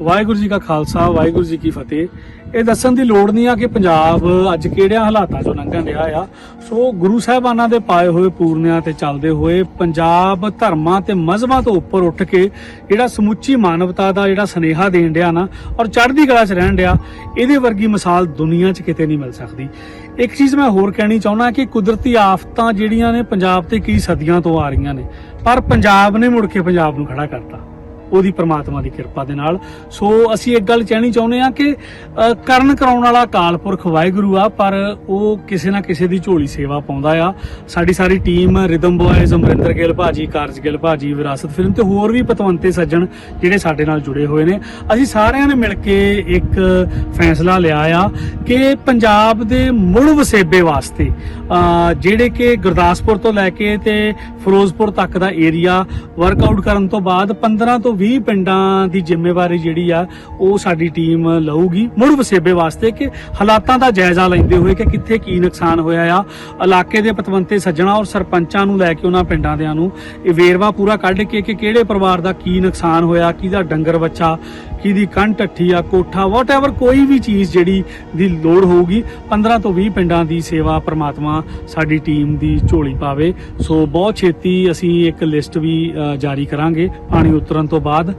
ਵਾਹਿਗੁਰੂ ਜੀ ਕਾ ਖਾਲਸਾ, ਵਾਹਿਗੁਰੂ ਜੀ ਕੀ ਫਤਿਹ। ਇਹ ਦੱਸਣ ਦੀ ਲੋੜ ਨਹੀਂ ਆ ਕਿ ਪੰਜਾਬ ਅੱਜ ਕਿਹੜਿਆਂ ਹਾਲਾਤਾਂ ਚੋਂ ਲੰਘਣ ਰਿਹਾ ਆ। ਸੋ ਗੁਰੂ ਸਾਹਿਬਾਨਾਂ ਦੇ ਪਾਏ ਹੋਏ ਪੂਰਨਿਆਂ ਤੇ ਚੱਲਦੇ ਹੋਏ ਪੰਜਾਬ ਧਰਮਾਂ ਤੇ ਮਜ਼ਬਾਂ ਤੋਂ ਉੱਪਰ ਉੱਠ ਕੇ ਜਿਹੜਾ ਸਮੁੱਚੀ ਮਾਨਵਤਾ ਦਾ ਜਿਹੜਾ ਸਨੇਹਾ ਦੇਣ ਡਿਆ ਨਾ, ਔਰ ਚੜ੍ਹਦੀ ਕਲਾ 'ਚ ਰਹਿਣ ਡਿਆ, ਇਹਦੇ ਵਰਗੀ ਮਿਸਾਲ ਦੁਨੀਆ 'ਚ ਕਿਤੇ ਨਹੀਂ ਮਿਲ ਸਕਦੀ। ਇੱਕ ਚੀਜ਼ ਮੈਂ ਹੋਰ ਕਹਿਣੀ ਚਾਹੁੰਦਾ ਕਿ ਕੁਦਰਤੀ ਆਫਤਾਂ ਜਿਹੜੀਆਂ ਨੇ, ਪੰਜਾਬ ਤੇ ਕਈ ਸਦੀਆਂ ਤੋਂ ਆ ਰਹੀਆਂ ਨੇ, ਪਰ ਪੰਜਾਬ ਨੇ ਮੁੜ ਕੇ ਪੰਜਾਬ ਨੂੰ ਖੜਾ ਕਰਤਾ। ਉਹਦੀ ਪ੍ਰਮਾਤਮਾ ਦੀ ਕਿਰਪਾ ਦੇ ਨਾਲ। ਸੋ ਅਸੀਂ ਇੱਕ ਗੱਲ ਕਹਿਣੀ ਚਾਹੁੰਦੇ ਆ ਕਿ ਕਰਨ ਕਰਾਉਣ ਵਾਲਾ ਅਕਾਲ ਪੁਰਖ ਵਾਹਿਗੁਰੂ ਆ, ਪਰ ਉਹ ਕਿਸੇ ਨਾ ਕਿਸੇ ਦੀ ਝੋਲੀ ਸੇਵਾ ਪਾਉਂਦਾ ਆ। ਸਾਡੀ ਸਾਰੀ team rhythm boys Amrinder Gill ਭਾਜੀ, ਕਾਰਜ ਗਿੱਲ ਭਾਜੀ, ਵਿਰਾਸਤ ਫਿਲਮ ਤੇ ਹੋਰ ਵੀ ਪਤਵੰਤੇ ਸੱਜਣ ਜਿਹੜੇ ਸਾਡੇ ਨਾਲ ਜੁੜੇ ਹੋਏ ਨੇ। ਅਸੀਂ ਸਾਰਿਆਂ ਨੇ ਮਿਲ ਕੇ ਇੱਕ ਫੈਸਲਾ ਲਿਆ ਆ ਕਿ ਪੰਜਾਬ ਦੇ ਮੁੜ ਵਸੇਬੇ ਵਾਸਤੇ ਜਿਹੜੇ ਕਿ ਗੁਰਦਾਸਪੁਰ ਤੋਂ ਲੈ ਕੇ ਤੇ ਫਿਰੋਜ਼ਪੁਰ ਤੱਕ ਦਾ ਏਰੀਆ ਵਰਕਆਊਟ ਕਰਨ ਤੋਂ ਬਾਅਦ 15 ਤੋਂ 20 ਪਿੰਡਾਂ ਦੀ ਜ਼ਿੰਮੇਵਾਰੀ ਜਿਹੜੀ ਆ, ਉਹ ਸਾਡੀ ਟੀਮ ਲਊਗੀ। ਮੁੜ ਵਸੇਬੇ ਵਾਸਤੇ ਕਿ ਹਾਲਾਤਾਂ ਦਾ ਜਾਇਜ਼ਾ ਲੈਂਦੇ ਹੋਏ ਕਿ ਕਿੱਥੇ ਕੀ ਨੁਕਸਾਨ ਹੋਇਆ ਆ, ਇਲਾਕੇ ਦੇ ਪਤਵੰਤੇ ਸੱਜਣਾ ਔਰ ਸਰਪੰਚਾਂ ਨੂੰ ਲੈ ਕੇ ਉਹਨਾਂ ਪਿੰਡਾਂ ਦਿਆਂ ਨੂੰ ਇਹ ਵੇਰਵਾ ਪੂਰਾ ਕੱਢ ਕੇ ਕਿ ਕਿਹੜੇ ਪਰਿਵਾਰ ਦਾ ਕੀ ਨੁਕਸਾਨ ਹੋਇਆ, ਕਿਹਦਾ ਡੰਗਰ ਬੱਚਾ ਕਿਹਦੀ ਕੰਨ ਟੱਠੀ ਆ, ਕੋਠਾ ਵਾਟਐਵਰ ਕੋਈ ਵੀ ਚੀਜ਼ ਜਿਹੜੀ ਦੀ ਲੋੜ ਹੋਊਗੀ 15 ਤੋਂ 20 ਪਿੰਡਾਂ ਦੀ ਸੇਵਾ ਪ੍ਰਮਾਤਮਾ ਸਾਡੀ ਟੀਮ ਦੀ ਝੋਲੀ ਪਾਵੇ। ਸੋ ਬਹੁਤ ਛੇਤੀ ਅਸੀਂ ਇੱਕ ਲਿਸਟ ਵੀ ਜਾਰੀ ਕਰਾਂਗੇ, ਪਾਣੀ ਉਤਰਨ ਤੋਂ ਬਾਅਦ।